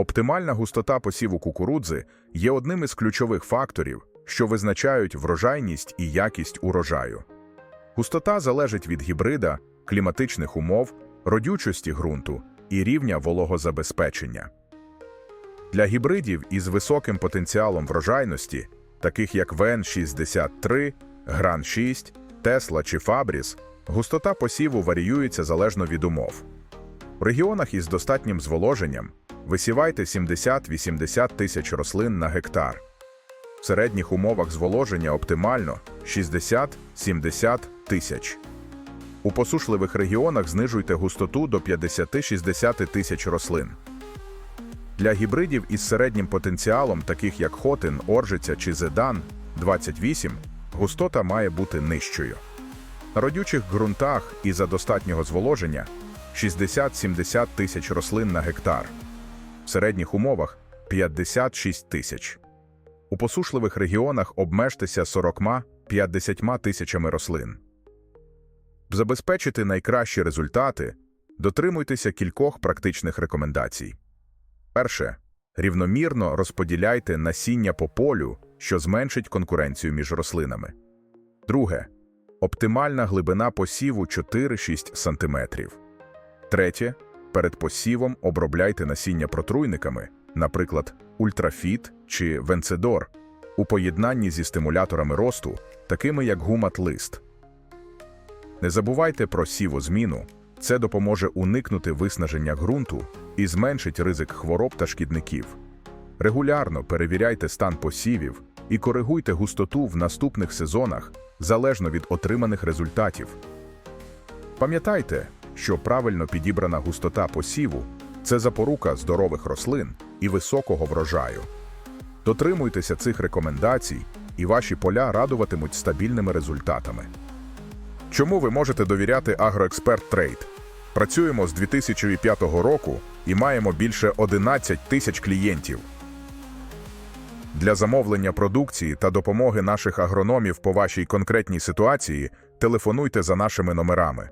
Оптимальна густота посіву кукурудзи є одним із ключових факторів, що визначають врожайність і якість урожаю. Густота залежить від гібрида, кліматичних умов, родючості ґрунту і рівня вологозабезпечення. Для гібридів із високим потенціалом врожайності, таких як ВН-63, Гран-6, Тесла чи Фабріс, густота посіву варіюється залежно від умов. У регіонах із достатнім зволоженням висівайте 70-80 тисяч рослин на гектар. В середніх умовах зволоження оптимально 60-70 тисяч. У посушливих регіонах знижуйте густоту до 50-60 тисяч рослин. Для гібридів із середнім потенціалом, таких як Хотин, Оржиця чи Зедан 28, густота має бути нижчою. На родючих ґрунтах і за достатнього зволоження 60-70 тисяч рослин на гектар. В середніх умовах 56 тисяч. У посушливих регіонах обмежтеся 40-50 тисячами рослин. Забезпечити найкращі результати, дотримуйтеся кількох практичних рекомендацій. Перше. Рівномірно розподіляйте насіння по полю, що зменшить конкуренцію між рослинами. Друге. Оптимальна глибина посіву 4-6 см. Третє. Перед посівом обробляйте насіння протруйниками, наприклад, ультрафіт чи венцедор, у поєднанні зі стимуляторами росту, такими як гумат-лист. Не забувайте про сівозміну, це допоможе уникнути виснаження ґрунту і зменшить ризик хвороб та шкідників. Регулярно перевіряйте стан посівів і коригуйте густоту в наступних сезонах залежно від отриманих результатів. Пам'ятайте, що правильно підібрана густота посіву це запорука здорових рослин і високого врожаю. Дотримуйтеся цих рекомендацій, і ваші поля радуватимуть стабільними результатами. Чому ви можете довіряти Агроексперт Трейд? Працюємо з 2005 року і маємо більше 11 тисяч клієнтів. Для замовлення продукції та допомоги наших агрономів по вашій конкретній ситуації телефонуйте за нашими номерами